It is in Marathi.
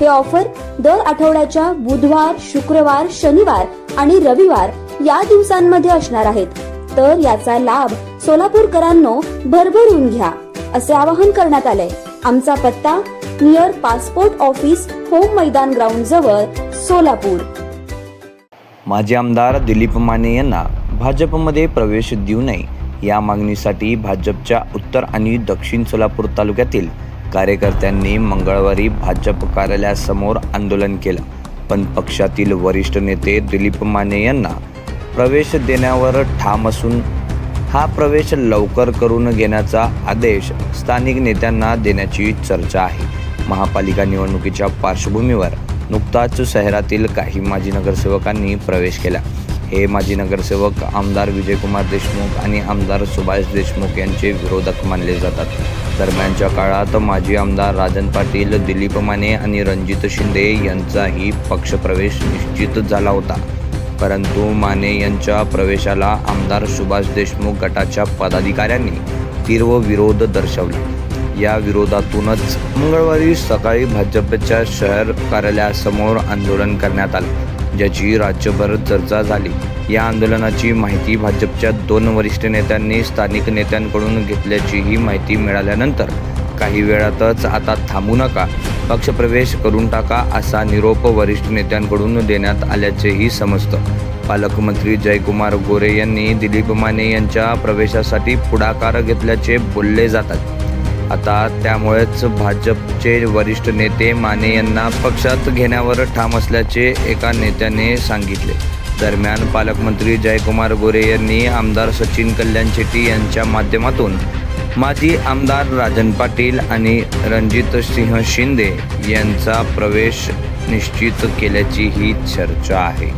हे ऑफर दर आठवड्याच्या बुधवार शुक्रवार शनिवार आणि रविवार या दिवसांमध्ये असणार आहेत. तर याचा लाभ सोलापूरकरांनो भरभरून घ्या असे आवाहन करण्यात आले आमचा पत्ता near passport office home Maidan ground जवळ सोलापूर. माजी आमदार दिलीप माने यांना भाजपमध्ये प्रवेश देऊ नये या मागणीसाठी भाजपच्या उत्तर आणि दक्षिण सोलापूर तालुक्यातील कार्यकर्त्यांनी मंगळवारी भाजप कार्यालयासमोर आंदोलन केलं. पण पक्षातील वरिष्ठ नेते दिलीप माने यांना प्रवेश देण्यावर ठाम असून हा प्रवेश लवकर करून घेण्याचा आदेश स्थानिक नेत्यांना देण्याची चर्चा आहे. महापालिका निवडणुकीच्या पार्श्वभूमीवर नुकताच शहरातील काही माजी नगरसेवकांनी प्रवेश केला. हे माजी नगरसेवक आमदार विजयकुमार देशमुख आणि आमदार सुभाष देशमुख यांचे विरोधक मानले जातात. दरम्यानच्या काळात माजी आमदार राजन पाटील दिलीप माने आणि रणजित शिंदे यांचाही पक्षप्रवेश निश्चित झाला होता. परंतु माने यांच्या प्रवेशाला आमदार सुभाष देशमुख गटाच्या पदाधिकाऱ्यांनी तीव्र विरोध दर्शवला. या विरोधातूनच मंगळवारी सकाळी भाजपच्या शहर कार्यालयासमोर आंदोलन करण्यात आलं. ज्याची राज्यभर चर्चा झाली. या आंदोलनाची माहिती भाजपच्या दोन वरिष्ठ नेत्यांनी स्थानिक नेत्यांकडून घेतल्याचीही माहिती मिळाल्यानंतर काही वेळातच आता थांबू नका पक्षप्रवेश करून टाका असा निरोप वरिष्ठ नेत्यांकडून देण्यात आल्याचेही समजतं. पालकमंत्री जयकुमार गोरे यांनी दिलीप माने यांच्या प्रवेशासाठी पुढाकार घेतल्याचे बोलले जातात. आता त्यामुळेच भाजपचे वरिष्ठ नेते माने यांना पक्षात घेण्यावर ठाम असल्याचे एका नेत्याने सांगितले. दरम्यान पालकमंत्री जयकुमार गोरे यांनी आमदार सचिन कल्याण शेट्टी यांच्या माध्यमातून माजी आमदार राजन पाटील आणि रणजित सिंह शिंदे यांचा प्रवेश निश्चित केल्याची ही चर्चा आहे.